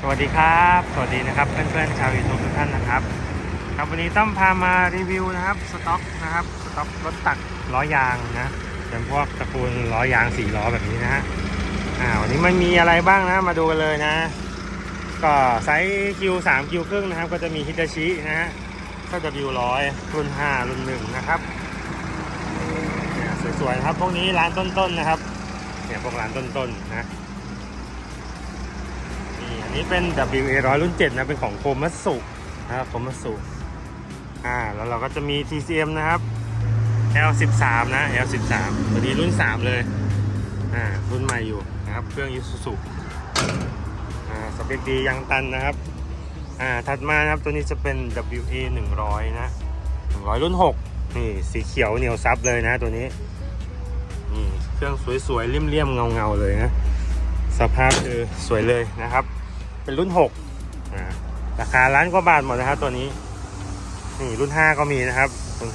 สวัสดีครับ สวัสดีนะครับเพื่อนๆชาวยูทูบทุกท่านนะครับ ครับวันนี้ต้องพามารีวิวนะครับสต็อกนะครับสต็อกรถตักล้อยางนะเป็นพวกตระกูลล้อยางสี่ล้อแบบนี้นะฮะอ่าวันนี้มันมีอะไรบ้างนะมาดูกันเลยนะ ก็ไซส์ Q3 Q ครึ่งนะครับ ก็จะมีฮิตาชินะฮะก็ W ร้อยรุ่น5รุ่น1นะครับสวยๆครับพวกนี้ร้านต้นๆนะครับเนี่ยพวกร้านต้นๆนะ นี่เป็น WA ร้อยรุ่น 7 นะ เป็นของโคมัสสุนะครับโคมัสสุอ่า แล้วเราก็จะมี TCM นะครับ L13 นะ L13 ตัวนี้รุ่น 3 เลย อ่า รุ่นใหม่อยู่นะครับ เครื่องยูสุสุอ่าสเปคดียังตันนะครับ อ่า ถัดมานะครับ ตัวนี้จะเป็น WA 100 นะ 100 รุ่น 6 นี่สีเขียวเหนียวซับเลยนะตัวนี้นี่เครื่องสวยๆเลี่ยมๆเงาๆเลยนะสภาพคือสวยเลยนะครับ เป็นรุ่น6อ่าราคาล้านกว่าบาทหมดนะครับตัวนี้ นี่รุ่น5ก็มีนะครับ รุ่น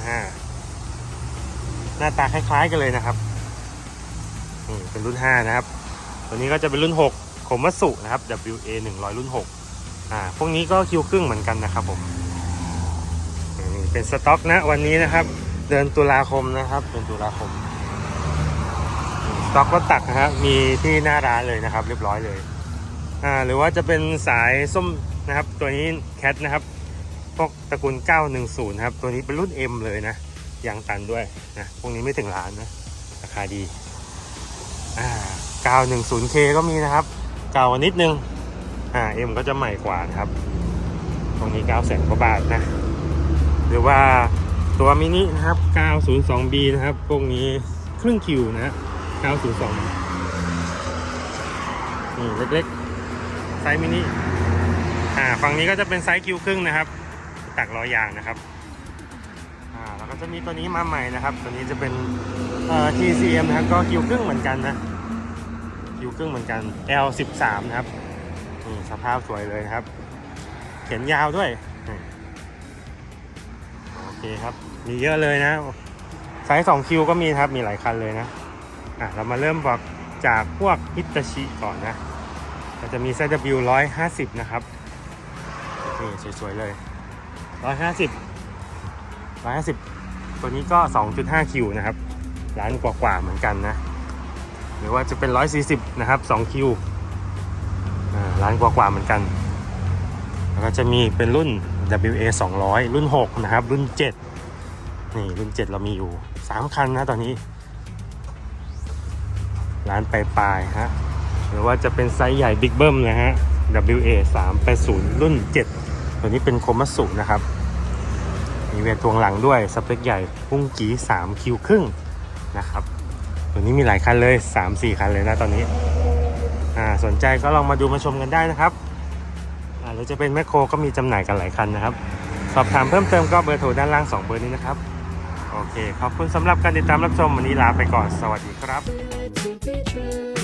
5หน้าตาคล้ายๆกันเลยนะครับนี่เป็นรุ่น5นะครับ ตัวนี้ก็จะเป็นรุ่น6โคมัสุนะครับ WA 100รุ่น6อ่าพวกนี้ก็คิวครึ่งเหมือนกันนะครับผมนี่เป็นสต็อกนะวันนี้นะครับ เดือนตุลาคมนะครับเดือนตุลาคมสต็อกรถตักนะครับมีที่หน้าร้านเลยนะครับ เรียบร้อยเลย อ่าหรือว่าจะเป็นสายส้มนะครับ ตัวนี้แคทนะครับพวกตระกูล 910นะครับ ตัวนี้เป็นรุ่น M เลยนะยางตันด้วยนะพวกนี้ไม่ถึงล้านนะราคาดีอ่า 910K ก็มีนะครับเก่านิดนึงอ่า M ก็จะใหม่กว่านะครับ ตรงนี้ 9 0 0 0กว่าบาทนะ หรือว่าตัวมินินะครับ 902B นะครับ พวกนี้ครึ่งคิวนะ 902นี่เล็กๆ ไซส์มินิอ่าฝั่งนี้ก็จะเป็นไซส์คิวครึ่งนะครับ ตักล้อยางนะครับอ่าแล้วก็จะมีตัวนี้มาใหม่นะครับ ตัวนี้จะเป็นเอ่อ TCM นะครับก็คิวครึ่งเหมือนกันนะคิวครึ่งเหมือนกัน L13 นะครับนี่สภาพสวยเลยนะครับ เขียนยาวด้วยโอเคครับมีเยอะเลยนะไซส์2คิวก็มีครับมีหลายคันเลยนะอะเรามาเริ่มบอกจากพวกฮิตาชิก่อนนะ ก็จะมี ZW 150 นะครับ นี่สวยๆเลย 150 150 ตัวนี้ก็ 2.5 คิวนะครับล้านกว่าๆเหมือนกันนะ หรือว่าจะเป็น 140 นะครับ 2 คิวล้านกว่าๆเหมือนกัน แล้วก็จะมีเป็นรุ่น WA 200 รุ่น 6 นะครับ รุ่น 7 นี่รุ่น 7 เรามีอยู่ 3 คันนะตอนนี้ ร้านปลายๆฮะ หรือว่าจะเป็นไซส์ใหญ่บิ๊กเบิ้มนะฮะ WA 380รุ่น 7 ตัวนี้เป็นโคมัสสุนะครับ มีเวททวงหลังด้วย สเปคใหญ่พุ่งกี3คิวครึ่งนะครับ ตัวนี้มีหลายคันเลย 3-4 คันเลยนะตอนนี้อ่าสนใจก็ลองมาดูมาชมกันได้นะครับอ่าหรือจะเป็นแมคโครก็มีจำหน่ายกันหลายคันนะครับ สอบถามเพิ่มเติมก็เบอร์โทรด้านล่าง 2 เบอร์นี้นะครับ โอเค ขอบคุณสำหรับการติดตามรับชมวันนี้ลาไปก่อน สวัสดีครับ to be true.